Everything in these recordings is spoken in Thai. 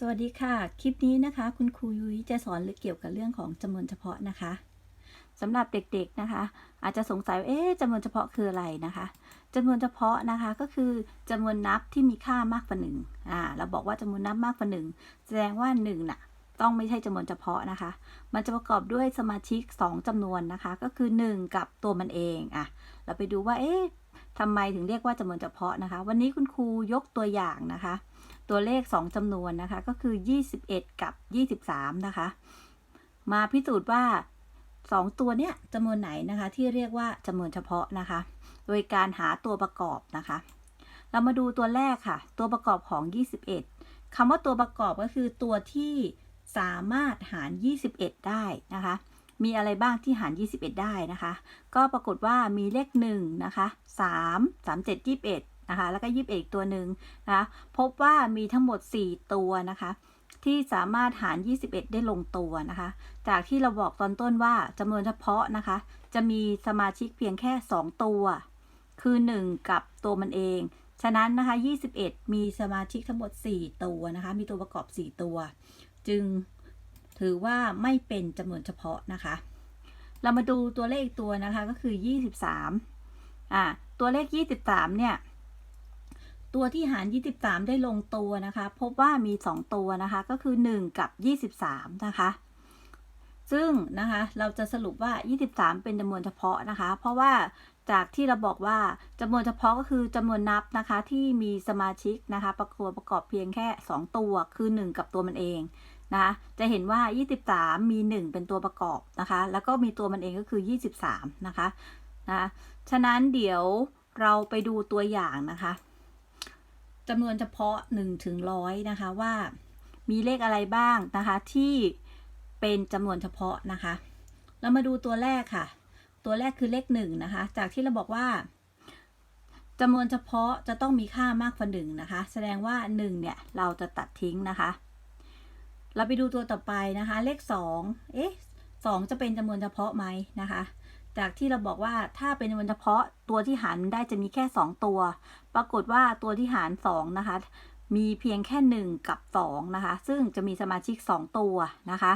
สวัสดีค่ะ คลิปนี้นะคะ คุณครูยุ้ยจะสอนเกี่ยวกับเรื่องของจำนวนเฉพาะนะคะสำหรับเด็กๆนะคะ อาจจะสงสัยว่าเอ๊ะจำนวนเฉพาะคืออะไรนะคะจำนวนเฉพาะนะคะก็คือจำนวนนับที่มีค่ามากกว่าหนึ่งอ่าเราบอกว่าจำนวนนับมากกว่าหนึ่งแสดงว่าหนึ่งน่ะต้องไม่ใช่จำนวนเฉพาะนะคะ มันจะประกอบด้วยสมาชิก 2จำนวนนะคะ ก็คือ 1 กับตัวมันเองอะเราไปดูว่าเอ๊ะทำไมถึงเรียกว่าจำนวนเฉพาะนะคะ วันนี้คุณครูยกตัวอย่างนะคะ ตัวเลข 2จำนวนนะคะ ก็คือ 21 กับ 23 นะคะ มาพิสูจน์ว่า 2 ตัวเนี้ยจำนวนไหนนะคะ ที่เรียกว่าจำนวนเฉพาะนะคะ โดยการหาตัวประกอบนะคะ เรามาดูตัวแรกค่ะ ตัวประกอบของ 21คำว่าตัวประกอบก็คือตัวที่สามารถหาร 21 ได้นะคะ มีอะไรบ้างที่หาร 21 ได้นะคะ ก็ปรากฏว่ามีเลข1นะคะ3 3 7 21 นะคะ แล้วก็21ตัวหนึ่งนะคะพบว่ามีทั้งหมด 4 ตัวนะคะ ที่สามารถหาร 21 ได้ลงตัวนะคะ จากที่เราบอกตอนต้นว่าจำนวนเฉพาะนะคะ จะมีสมาชิกเพียงแค่ 2 ตัว คือ 1 กับตัวมันเอง ฉะนั้นนะคะ 21 มีสมาชิกทั้งหมด 4 ตัวนะคะ มีตัวประกอบ 4 ตัว จึงถือว่าไม่เป็นจำนวนเฉพาะนะคะ เรามาดูตัวเลขอีกตัวนะคะก็คือ 23อ่าตัวเลข 23เนี่ย ตัวที่หาร 23 ได้ลงตัวนะคะ พบว่ามี 2 ตัวนะคะ ก็คือ 1 กับ 23 นะคะ ซึ่งนะคะ เราจะสรุปว่า 23 เป็นจำนวนเฉพาะนะคะ เพราะว่าจากที่เราบอกว่าจำนวนเฉพาะก็คือจำนวนนับนะคะ ที่มีสมาชิกนะคะ ประกอบประกอบเพียงแค่ 2 ตัว คือ 1 กับตัวมันเองนะคะจะเห็นว่า 23 มี 1 เป็นตัวประกอบนะคะ แล้วก็มีตัวมันเองก็คือ 23 นะคะนะ ฉะนั้นเดี๋ยวเราไปดูตัวอย่างนะคะ จำนวนเฉพาะ1ถึง100นะคะว่ามีเลขอะไรบ้างนะคะ ที่เป็นจำนวนเฉพาะนะคะ เรามาดูตัวแรกค่ะ ตัวแรกคือเลขหนึ่งนะคะ จากที่เราบอกว่าจำนวนเฉพาะจะต้องมีค่ามากกว่าหนึ่งนะคะ แสดงว่าหนึ่งเนี่ยเราจะตัดทิ้งนะคะ เราไปดูตัวต่อไปนะคะ เลขสองเอ๊ะสองจะเป็นจำนวนเฉพาะไหมนะคะ จากที่เราบอกว่าถ้าเป็นจำนวนเฉพาะตัวที่หารได้จะมีแค่ 2 ตัว ปรากฏว่าตัวที่หาร 2 นะคะ มีเพียงแค่ 1 กับ 2 นะคะ ซึ่งจะมีสมาชิก 2 ตัวนะคะ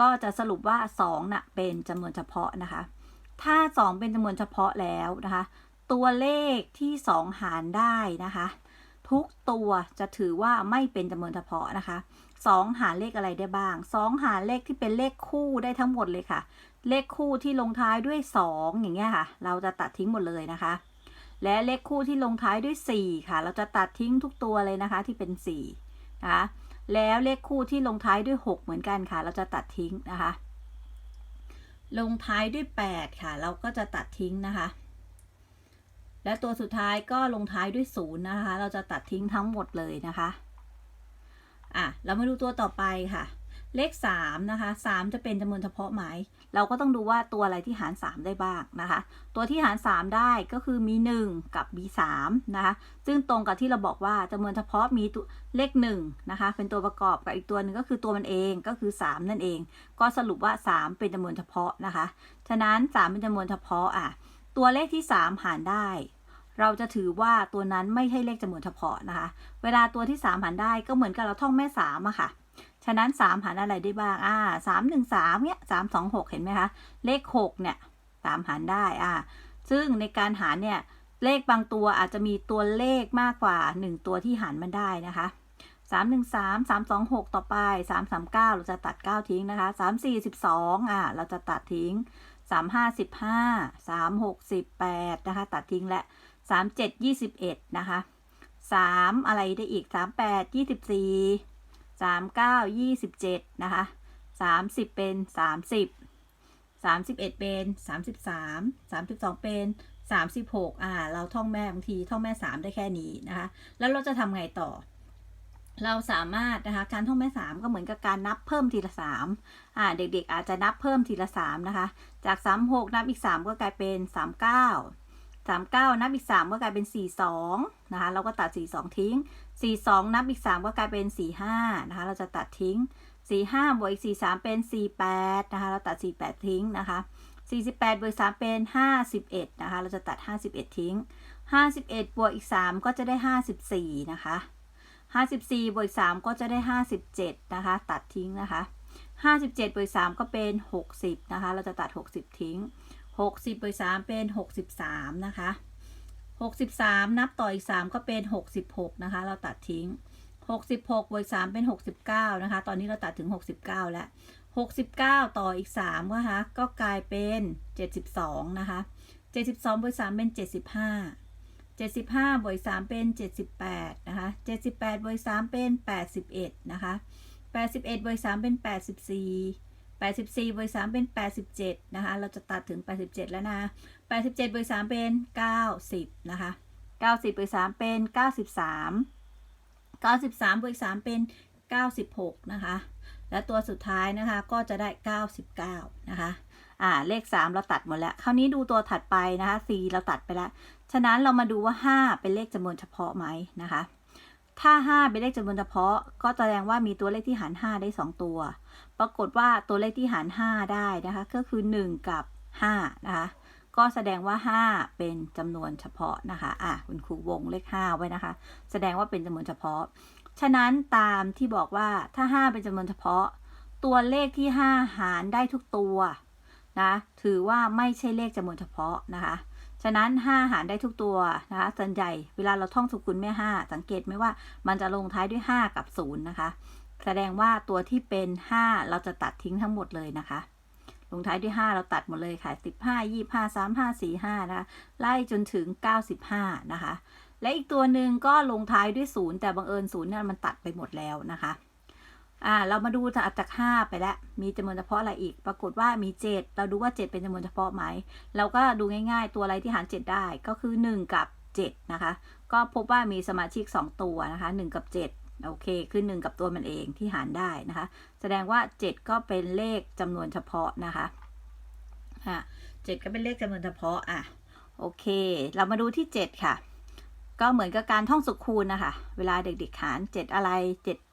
ก็จะสรุปว่า2น่ะเป็นจำนวนเฉพาะนะคะ ถ้า 2 เป็นจำนวนเฉพาะแล้วนะคะ ตัวเลขที่ 2 หารได้นะคะ ทุกตัวจะถือว่าไม่เป็นจำนวนเฉพาะนะคะ 2 หาเลขอะไรได้บ้าง 2 หาเลขที่เป็นเลขคู่ได้ทั้งหมดเลยค่ะ เลขคู่ที่ลงท้ายด้วย 2 อย่างเงี้ยค่ะ เราจะตัดทิ้งหมดเลยนะคะ และเลขคู่ที่ลงท้ายด้วย 4 ค่ะ เราจะตัดทิ้งทุกตัวเลยนะคะที่เป็น4นะคะแล้วเลขคู่ที่ลงท้ายด้วย 6 เหมือนกันค่ะ เราจะตัดทิ้งนะคะ ลงท้ายด้วย 8 ค่ะ เราก็จะตัดทิ้งนะคะและตัวสุดท้ายก็ลงท้ายด้วย0นะคะ เราจะตัดทิ้งทั้งหมดเลยนะคะ อะเรามาดูตัวต่อไปค่ะ เลข3นะคะ3 จะเป็นจำนวนเฉพาะไหมเราก็ต้องดูว่าตัวอะไรที่หาร 3 ได้บ้างนะคะ ตัวที่หาร 3 ได้ก็คือมี 1 กับ มี3นะคะ ซึ่งตรงกับที่เราบอกว่าจำนวนเฉพาะมีตัวเลข1นะคะ เป็นตัวประกอบกับอีกตัวหนึ่งก็คือตัวมันเองก็คือ 3 นั่นเอง ก็สรุปว่า 3 เป็นจำนวนเฉพาะนะคะ ฉะนั้น 3 เป็นจำนวนเฉพาะอะ ตัวเลขที่ 3 หารได้ เราจะถือว่าตัวนั้นไม่ใช่เลขจำนวนเฉพาะนะคะ เวลาตัวที่ 3 หารได้ก็เหมือนกับเราท่องแม่3อะค่ะ ฉะนั้น 3 หารอะไรได้บ้าง อ่า3 1 3เนี่ย3 2 6เห็นไหมคะ เลข 6 เนี่ย3หารได้ อ่า ซึ่งในการหารเนี่ย เลขบางตัวอาจจะมีตัวเลขมากกว่า 1 ตัวที่หารมันได้นะคะ3 1 3 3 2 6 ต่อไป 3 3 9 เราจะตัด 9 ทิ้งนะคะ 3 4 12 อ่า เราจะตัดทิ้ง 3 5 15 3 6 18 นะคะ ตัดทิ้งและ 3 7 21นะคะ3อะไรได้อีก3 8 24สามเก้ายี่สิบเจ็ดนะคะสามสิบเป็นสามสิบสามสิบเอ็ดเป็นสามสิบสามสามสิบสองเป็นสามสิบหกอ่า เราท่องแม่บางทีท่องแม่สามได้แค่นี้นะคะ แล้วเราจะทำไงต่อ เราสามารถนะคะ การท่องแม่สามก็เหมือนกับการนับเพิ่มทีละสามอ่า เด็กๆอาจจะนับเพิ่มทีละสามนะคะ จากสามหกนับอีกสามก็กลายเป็นสามเก้า สามเก้านับอีกสามก็กลายเป็นสี่สองนะคะ เราก็ตัดสี่สองทิ้ง 42 นับอีก 3 ก็กลายเป็น 45 นะคะ เราจะตัดทิ้ง 45 บวกอีก 43 เป็น 48 นะคะ เราตัด 48 ทิ้งนะคะ 48 บวก3เป็น 51 นะคะ เราจะตัด 51 ทิ้ง 51 บวกอีก 3 ก็จะได้ 54 นะคะ 54 บวก3ก็จะได้ 57 นะคะ ตัดทิ้งนะคะ 57 บวก3ก็เป็น 60 นะคะ เราจะตัด 60 ทิ้ง 60บวก3เป็น 63 นะคะ 63 นับต่ออีก 3 ก็เป็น 66 นะคะ เราตัดทิ้ง 66บวก3เป็น 69 นะคะ ตอนนี้เราตัดถึง 69 แล้ว 69 ต่ออีก3ก็คะก็กลายเป็น 72 นะคะ 72บวก3เป็น 75 75บวก3เป็น 78 นะคะ 78บวก3เป็น 81 นะคะ 81บวก3เป็น 84 84บวก3เป็น 87 นะคะ เราจะตัดถึง 87 แล้วนะ87บวก3เป็น 90 นะคะ 90บวก3เป็น 93 93บวก3เป็น 96 นะคะ และตัวสุดท้ายนะคะก็จะได้ 99 นะคะ อ่า เลข 3 เราตัดหมดแล้ว คราวนี้ดูตัวถัดไปนะคะ C เราตัดไปแล้ว ฉะนั้นเรามาดูว่า 5 เป็นเลขจำนวนเฉพาะไหมนะคะ ถ้า 5 เป็นเลขจำนวนเฉพาะ ก็แสดงว่ามีตัวเลขที่หาร 5 ได้ 2 ตัว ปรากฏว่าตัวเลขที่หาร 5 ได้นะคะ ก็คือ 1 กับ 5 นะคะ ก็แสดงว่า 5 เป็นจำนวนเฉพาะนะคะ อะคุณครูวงเลข 5 ไว้นะคะ แสดงว่าเป็นจำนวนเฉพาะ ฉะนั้นตามที่บอกว่าถ้า 5 เป็นจำนวนเฉพาะ ตัวเลขที่ 5 หารได้ทุกตัวนะ ถือว่าไม่ใช่เลขจำนวนเฉพาะนะคะ ฉะนั้น 5 หารได้ทุกตัวนะคะส่วนใหญ่เวลาเราท่องสกุลแม่ 5 สังเกตไหมว่ามันจะลงท้ายด้วย 5 กับ 0 นะคะ แสดงว่าตัวที่เป็น 5 เราจะตัดทิ้งทั้งหมดเลยนะคะ ลงท้ายด้วย 5 เราตัดหมดเลยค่ะ 15 25 35 45 นะคะ ไล่จนถึง 95 นะคะ และอีกตัวหนึ่งก็ลงท้ายด้วย 0 แต่บังเอิญ0เนี่ยมันตัดไปหมดแล้วนะคะ อ่า เรามาดูจากจาก5ไปแล้ว มีจำนวนเฉพาะอะไรอีก ปรากฏว่ามี7เราดูว่า7เป็นจำนวนเฉพาะไหม เราก็ดูง่ายๆ ตัวอะไรที่หาร7ได้ก็คือ1กับ7นะคะ ก็พบว่ามีสมาชิก2ตัวนะคะ1กับ7โอเคคือ1กับตัวมันเองที่หารได้นะคะ แสดงว่า7ก็เป็นเลขจำนวนเฉพาะนะคะอะ7ก็เป็นเลขจำนวนเฉพาะอะโอเค เรามาดูที่7ค่ะก็เหมือนกับการท่องสุขคูณนะคะ เวลาเด็กๆหาร 7 อะไร 7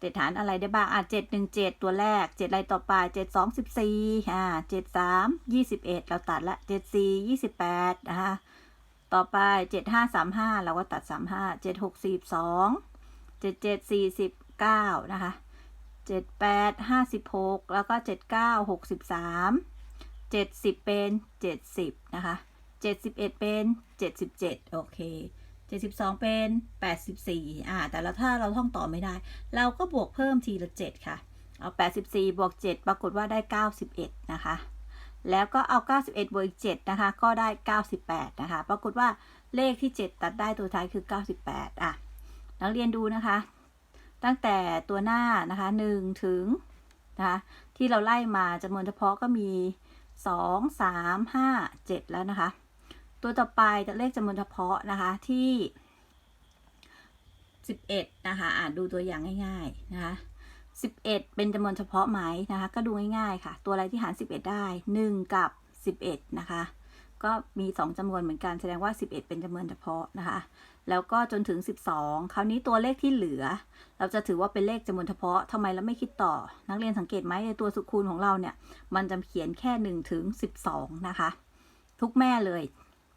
เจ็ดฐานอะไรได้บ้าง อะเจ็ดหนึ่งเจ็ดตัวแรกเจ็ดอะไรต่อไปเจ็ดสองสิบสี่อ่าเจ็ดสามยี่สิบเอ็ดเราตัดละเจ็ดสี่ยี่สิบแปดนะคะต่อไปเจ็ดห้าสามห้าเราก็ตัดสามห้าเจ็ดหกสี่สองเจ็ดเจ็ดสี่สิบเก้านะคะเจ็ดแปดห้าสิบหกแล้วก็เจ็ดเก้าหกสิบสามเจ็ดสิบเป็นเจ็ดสิบนะคะเจ็ดสิบเอ็ดเป็นเจ็ดสิบเจ็ดโอเค 72 เป็น 84อ่าแต่แล้วถ้าเราท่องต่อไม่ได้ เราก็บวกเพิ่มทีละ 7 ค่ะ เอา 84 บวก 7 ปรากฏว่าได้ 91 นะคะ แล้วก็เอา 91 บวกอีก 7 นะคะ ก็ได้ 98 นะคะ ปรากฏว่าเลขที่ 7 ตัดได้ตัวท้ายคือ 98 อะ นักเรียนดูนะคะ ตั้งแต่ตัวหน้านะคะ 1 ถึงนะคะ ที่เราไล่มาจำนวนเฉพาะก็มี 2 3 5 7 แล้วนะคะ ตัวต่อไปจะเลขจำนวนเฉพาะนะคะที่ 11 นะคะอ่านดูตัวอย่างง่ายๆนะคะ11 เป็นจำนวนเฉพาะไหมนะคะ ก็ดูง่ายๆค่ะ ตัวอะไรที่หาร 11 ได้ 1 กับ 11 นะคะ ก็มี 2จำนวนเหมือนกันแสดงว่า 11 เป็นจำนวนเฉพาะนะคะ แล้วก็จนถึง 12 คราวนี้ตัวเลขที่เหลือ เราจะถือว่าเป็นเลขจำนวนเฉพาะทำไมเราไม่คิดต่อ นักเรียนสังเกตไหมในตัวสุคูณของเราเนี่ย มันจะเขียนแค่ 1 ถึง 12 นะคะ ทุกแม่เลย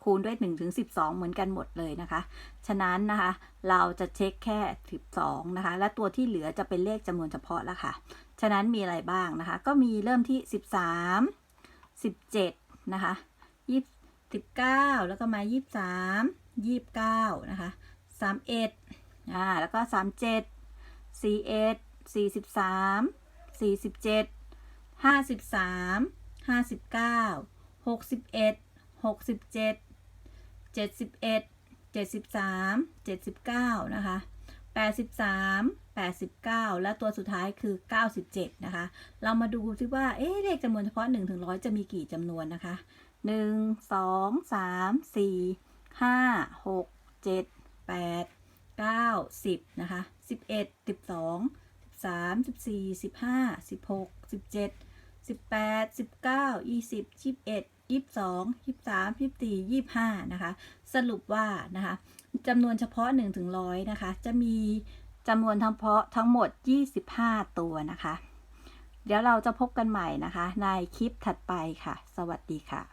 คูณด้วย1ถึง12 เหมือนกันหมดเลยนะคะ ฉะนั้นนะคะ เราจะเช็คแค่ 12 นะคะ และตัวที่เหลือจะเป็นเลขจำนวนเฉพาะแล้วค่ะ ฉะนั้นมีอะไรบ้างนะคะ ก็มีเริ่มที่ 13 17 นะคะ20 19 แล้วก็มา 23 29 นะคะ 31อ่าแล้วก็ 37 41 43 47 53 59 61ห 71 73 79 นะคะ 83 89 และตัวสุดท้ายคือ 97 นะคะ เรามาดูซิว่า เอ๊ะเลขจำนวนเฉพาะ 1 ถึง 100 จะมีกี่จำนวนนะคะ 1 2 3 4 5 6 7 8 9 10 นะคะ 11 12 13 14 15 16 17 18 19 20 21 ยี่สิบยี่สิบเอ็ดยี่สิบสองยี่สิบสามยี่สิบสี่ยี่สิบห้านะคะ สรุปว่านะคะจำนวนเฉพาะ1ถึงร้อยนะคะ จะมีจำนวนทั้งเพาะทั้งหมด25ตัวนะคะ เดี๋ยวเราจะพบกันใหม่นะคะ ในคลิปถัดไปค่ะ สวัสดีค่ะ